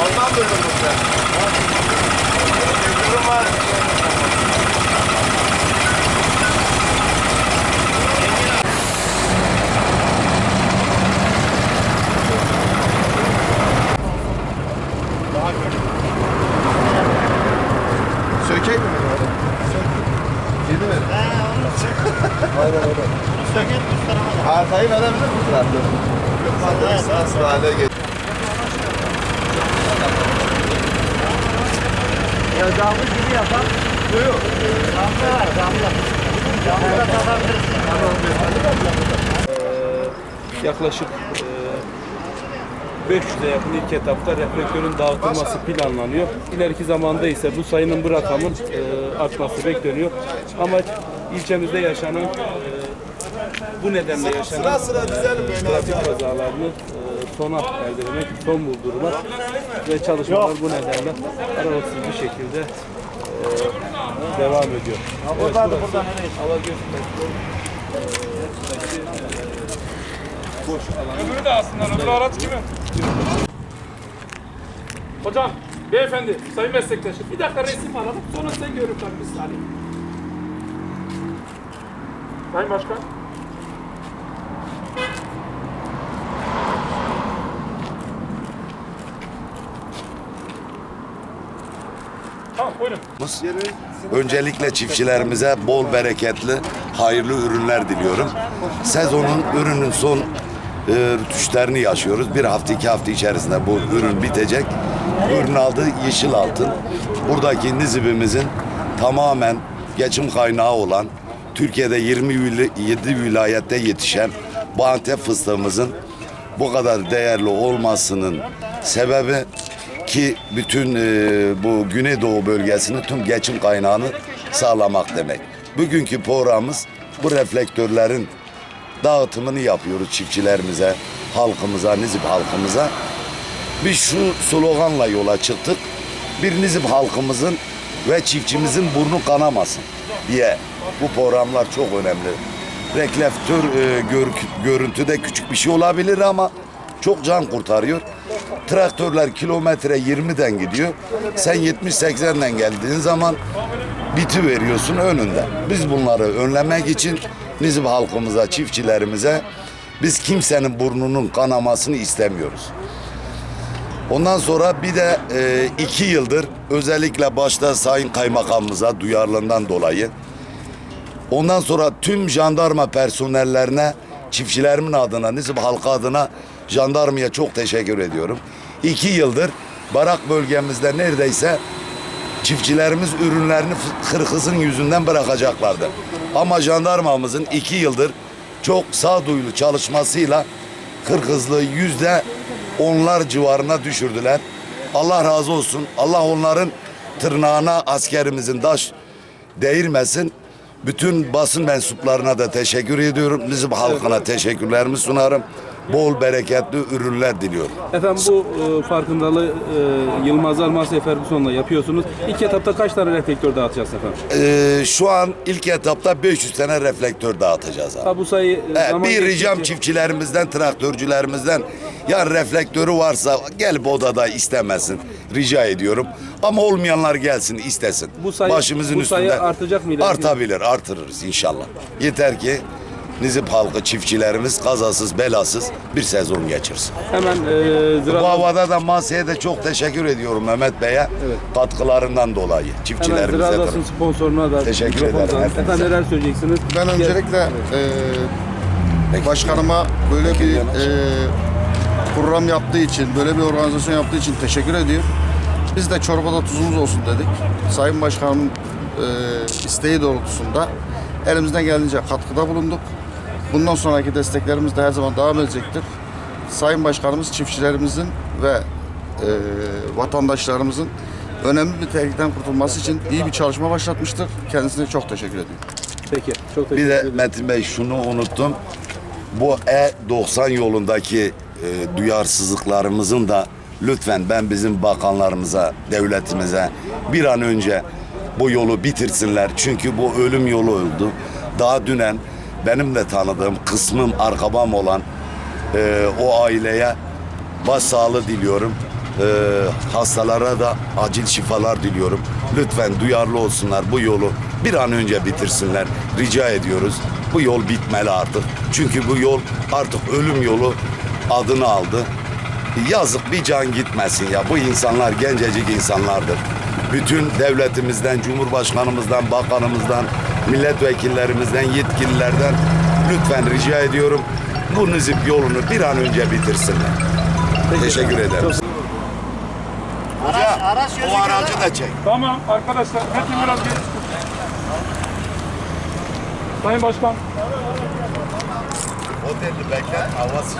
Ondan durdum bu sen. Durum var. Sökek mi? Yedi mi? Aynen öyle. Söket üst tarafa da. Arkayı verebilir misin? Yok. Asıl hale geç. Ya damlı gibi yapan. Yok. Damlı var damlı. Damlı da tadabilirsin. yaklaşık e, 500'e yakın ilk etapta reflektörün dağıtılması planlanıyor. İleriki zamanda ise bu sayının bu rakamın e, artması bekleniyor. Amaç ilçemizde yaşanan e, bu nedenle yaşanan Sıra sıra böyle trafik kazalarını e, sona erdirmek, son buldurmak ve çalışmalar bu nedenle aralıksız bir şekilde e, devam ediyor. Evet, Buradan burası buradan nereye? Alagöz Metro, e, boş alan. Öbürü de aslında. Öbür araç kimin? Hocam, beyefendi, sayın meslektaşım. Bir dakika resim alalım. Sonra sen görürler bir saniye. Sayın Başkan. Buyurun. Öncelikle çiftçilerimize bol bereketli, hayırlı ürünler diliyorum. Sezonun ürünün son e, rütüşlerini yaşıyoruz. Bir hafta iki hafta içerisinde bu ürün bitecek. Ürün aldı yeşil altın. Buradaki nizibimizin tamamen geçim kaynağı olan Türkiye'de 27 vilayette yetişen bu Antep fıstığımızın bu kadar değerli olmasının sebebi ki bütün e, bu Güneydoğu bölgesinin tüm geçim kaynağını sağlamak demek. Bugünkü programımız bu reflektörlerin dağıtımını yapıyoruz çiftçilerimize, halkımıza, Nizip halkımıza. Biz şu sloganla yola çıktık. Bir Nizip halkımızın ve çiftçimizin burnu kanamasın diye bu programlar çok önemli. Reflektör e, gör, görüntüde küçük bir şey olabilir ama çok can kurtarıyor. Traktörler kilometre 20'den gidiyor. Sen 70-80'den geldiğin zaman biti veriyorsun önünde. Biz bunları önlemek için Nizip halkımıza, çiftçilerimize biz kimsenin burnunun kanamasını istemiyoruz. Ondan sonra bir de e, iki yıldır özellikle başta Sayın Kaymakamımıza duyarlılığından dolayı ondan sonra tüm jandarma personellerine çiftçilerimin adına, Nizip halkı adına jandarmaya çok teşekkür ediyorum. İki yıldır barak bölgemizde neredeyse çiftçilerimiz ürünlerini Kırkız'ın yüzünden bırakacaklardı. Ama jandarmamızın iki yıldır çok sağduyulu çalışmasıyla Kırkızlı yüzde onlar civarına düşürdüler. Allah razı olsun. Allah onların tırnağına askerimizin taş değirmesin. Bütün basın mensuplarına da teşekkür ediyorum. Bizim halkına teşekkürlerimi sunarım. Bol bereketli ürünler diliyorum. Efendim bu e, farkındalığı e, Yılmaz Almaz ve Ferguson'la yapıyorsunuz. İlk etapta kaç tane reflektör dağıtacağız efendim? Ee, şu an ilk etapta 500 tane reflektör dağıtacağız abi. Ha, bu sayı e, Evet, zaman bir ricam geçtikçe- çiftçilerimizden, traktörcülerimizden yani reflektörü varsa gelip odada istemesin. Rica ediyorum. Ama olmayanlar gelsin istesin. Bu sayı- Başımızın bu sayı üstünde. artacak mı? Artabilir, artırırız inşallah. Yeter ki Nizip halkı, çiftçilerimiz kazasız, belasız bir sezon geçirsin. Hemen e, Bu zira havada da Masya'ya da çok teşekkür ediyorum Mehmet Bey'e. Katkılarından dolayı hemen çiftçilerimize. Ziraat'ın sponsoruna da Teşekkür ederim. Efendim neler söyleyeceksiniz? Ben öncelikle e, başkanıma böyle bir e, program yaptığı için, böyle bir organizasyon yaptığı için teşekkür ediyorum. Biz de çorbada tuzumuz olsun dedik. Sayın Başkanımın e, isteği doğrultusunda elimizden geldiğince katkıda bulunduk. Bundan sonraki desteklerimiz de her zaman devam edecektir. Sayın Başkanımız çiftçilerimizin ve e, vatandaşlarımızın önemli bir tehlikeden kurtulması için iyi bir çalışma başlatmıştır. Kendisine çok teşekkür ediyorum. Peki. Çok teşekkür Bir de ederim. Metin Bey şunu unuttum. Bu E90 yolundaki e, duyarsızlıklarımızın da lütfen ben bizim bakanlarımıza, devletimize bir an önce bu yolu bitirsinler. Çünkü bu ölüm yolu oldu. Daha dünen benim de tanıdığım kısmım arkabam olan e, o aileye başsağlığı diliyorum. Ee, hastalara da acil şifalar diliyorum. Lütfen duyarlı olsunlar bu yolu bir an önce bitirsinler. Rica ediyoruz. Bu yol bitmeli artık. Çünkü bu yol artık ölüm yolu adını aldı. Yazık bir can gitmesin ya. Bu insanlar gencecik insanlardır. Bütün devletimizden, cumhurbaşkanımızdan, bakanımızdan, milletvekillerimizden, yetkililerden lütfen rica ediyorum. Bu nizip yolunu bir an önce bitirsinler. Teşekkür ederim. Araç, araç O aracı da çek. Tamam arkadaşlar. Metin biraz çıkın. Sayın Başkan. Otelli bekle, havası